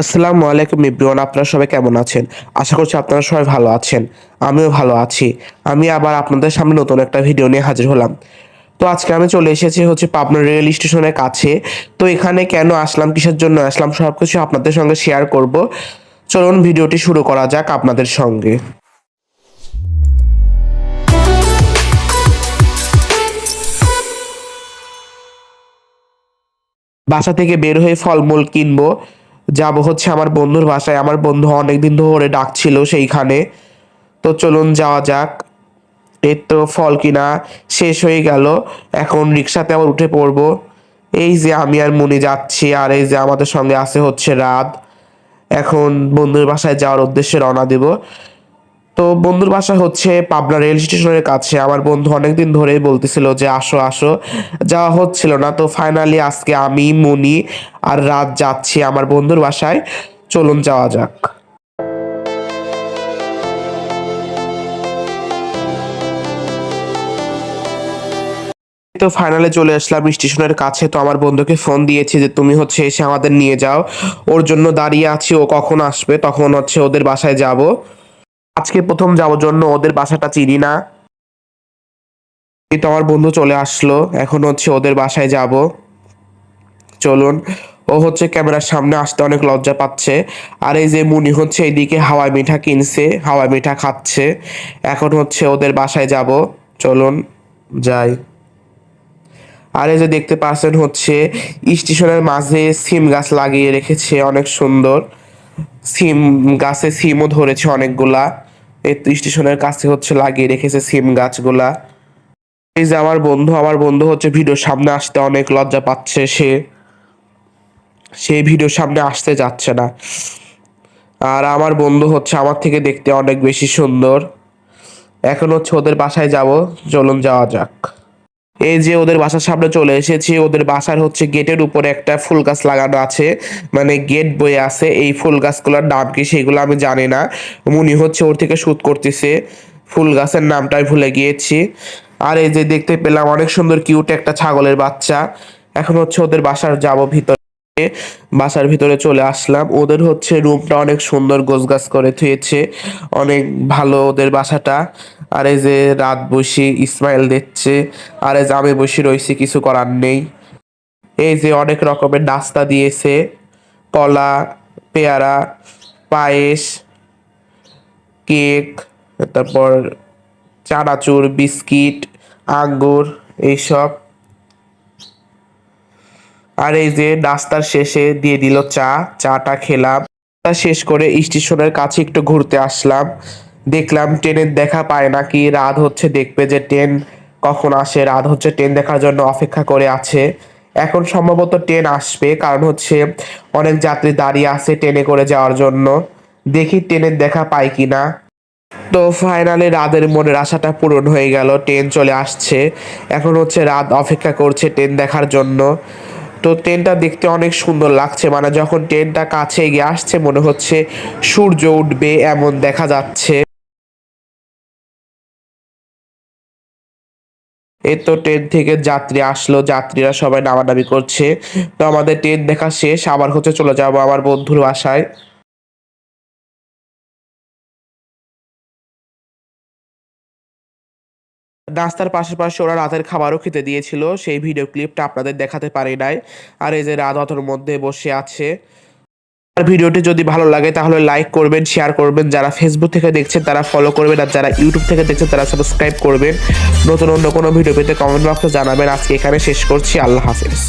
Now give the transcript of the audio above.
আসসালামু আলাইকুম ইব্রিয়ান আপনারা সবাই কেমন আছেন? আশা করছি আপনারা সবাই ভালো আছেন, আমিও ভালো আছি। আমি আবার আপনাদের সামনে নতুন একটা ভিডিও নিয়ে হাজির হলাম। তো আজকে আমি চলে এসেছি হচ্ছে পাবনা রেল স্টেশনের কাছে। তো এখানে কেন আসলাম, কিসের জন্য আসলাম সব কিছু আপনাদের সঙ্গে শেয়ার করব। চলুন ভিডিওটি শুরু করা যাক আপনাদের সঙ্গে। বাসা থেকে বের হয়ে ফলমূল কিনবো। যাব হচ্ছে আমার বন্ধুর বাসায়। আমার বন্ধু অনেক দিন ধরে ডাকছিল সেইখানে। তো চলুন যাওয়া যাক। এর তো ফল কিনা শেষ হয়ে গেল। এখন রিক্সাতে আবার উঠে পড়ব। এই যে আমি আর মনে যাচ্ছি আর এই যে আমাদের সঙ্গে আছে হচ্ছে রাত। এখন বন্ধুর বাসায় যাওয়ার উদ্দেশ্যে রওনা দেব। তো বন্ধুর বাসা হচ্ছে পাবনা রেল স্টেশনের কাছে। আমার বন্ধু অনেকদিন ধরেই বলতেছিল যে, আসো আসো। যাওয়া হচ্ছিল না। তো ফাইনালি আজকে আমি, মুনি আর রাত যাচ্ছি আমার বন্ধুর বাসায়। চলুন যাওয়া যাক। তো ফাইনালে চলে আসলাম স্টেশনের কাছে। তো আমার বন্ধুকে ফোন দিয়েছি যে, তুমি হচ্ছে এসে আমাদের নিয়ে যাও। ওর জন্য দাঁড়িয়ে আছি। ও কখন আসবে? তখন হচ্ছে ওদের বাসায় যাব। আজকে প্রথম যাওয়ার জন্য ওদের বাসাটা চিনি না। তো আমার বন্ধু চলে আসলো, এখন হচ্ছে ওদের বাসায় যাব। চলুন, ও হচ্ছে ক্যামেরার সামনে আসতে অনেক লজ্জা পাচ্ছে। আর এই যে মুনি হচ্ছে এইদিকে হাওয়াই মিঠা কিনছে হাওয়াই মিঠা খাচ্ছে। এখন হচ্ছে ওদের বাসায় যাব। চলুন, যাই। আর এই যে দেখতে পাচ্ছেন হচ্ছে, স্টেশনের মাঝে সিম গাছ লাগিয়ে রেখেছে, অনেক সুন্দর। সিম গাছে সিমও ধরেছে অনেকগুলা। এই স্টেশনের কাছে হচ্ছে লাগিয়ে রেখেছে সিম গাছগুলা। এই যে আমার বন্ধু আমার বন্ধু হচ্ছে ভিডিওর সামনে আসতে অনেক লজ্জা পাচ্ছে সে। সে ভিডিওর সামনে আসতে যাচ্ছে না। আর আমার বন্ধু হচ্ছে আমার থেকে দেখতে অনেক বেশি সুন্দর। এখন হচ্ছে ওদের বাসায় যাব, চলুন যাওয়া যাক। এই যে ওদের বাসার সামনে চলে এসেছি, ওদের বাসার হচ্ছে গেটের উপরে একটা ফুল গাছ লাগানো আছে। মানে গেট বয়ে আছে, এই ফুল গাছগুলোর নাম কি সেগুলো আমি জানি না। মুনি হচ্ছে ওর থেকে শুট করতেছে। ফুল গাছের নামটাই ভুলে গিয়েছি। আর এই যে দেখতে পেলাম অনেক সুন্দর কিউট একটা ছাগলের বাচ্চা। এখন হচ্ছে ওদের বাসার যাব ভিতরে। বাসার ভিতরে চলে আসলাম। ওদের হচ্ছে রুমটা অনেক সুন্দর গোছগাছ করে থুয়েছে। অনেক ভালো ওদের বাসাটা। আর এই যে রাত বসে ইসমাইল দেখছে। আর এই যে আমি বসে রয়েছি, কিছু করার নেই। এই যে অনেক রকমের নাস্তা দিয়েছে। কলা, পেয়ারা, পায়েস, কেক, তারপর চানাচুর, বিস্কিট, আঙ্গুর, এইসব। আর এই যে নাস্তার শেষে দিয়ে দিল চা, চাটা খেলাম। তা শেষ করে স্টেশনের কাছে একটু ঘুরতে আসলাম। দেখলাম ট্রেনের দেখা পায় নাকি রাত হচ্ছে, দেখবে যে ট্রেন কখন আসে। রাত হচ্ছে, ট্রেন দেখার জন্য অপেক্ষা করে আছে। এখন সম্ভবত ট্রেন আসবে, কারণ হচ্ছে অনেক যাত্রী দাঁড়িয়ে আছে ট্রেনে করে যাওয়ার জন্য। দেখি ট্রেনের দেখা পাই কিনা তো ফাইনালি রাতের মনের আশাটা পূরণ হয়ে গেল, ট্রেন চলে আসছে। এখন হচ্ছে রাত অপেক্ষা করছে ট্রেন দেখার জন্য। তো ট্রেনটা দেখতে অনেক সুন্দর লাগছে। মানে যখন ট্রেনটা কাছে এগিয়ে আসছে, মনে হচ্ছে সূর্য উঠবে এমন দেখা যাচ্ছে। এই তো ট্রেন থেকে যাত্রী আসলো। যাত্রীরা সবাই নামানামি করছে। তো আমাদের ট্রেন দেখা শেষ। আবার হচ্ছে চলে যাব আমার বন্ধুর বাসায়। নাস্তার পাশাপাশি ওরা রাতের খাবারও খেতে দিয়েছিল। সেই ভিডিও ক্লিপটা আপনাদের দেখাতে পারি নাই। আর এই যে রাত অতর মধ্যে বসে আছে। আর ভিডিওটি যদি ভালো লাগে তাহলে লাইক করবেন শেয়ার করবেন। যারা ফেসবুক থেকে দেখছেন তারা ফলো করবেন। আর যারা ইউটিউব থেকে দেখছেন তারা সাবস্ক্রাইব করবেন। নতুন অন্য কোনো ভিডিও পেতে কমেন্ট বক্সে জানাবেন। আজকে এখানে শেষ করছি। আল্লাহ হাফেজ।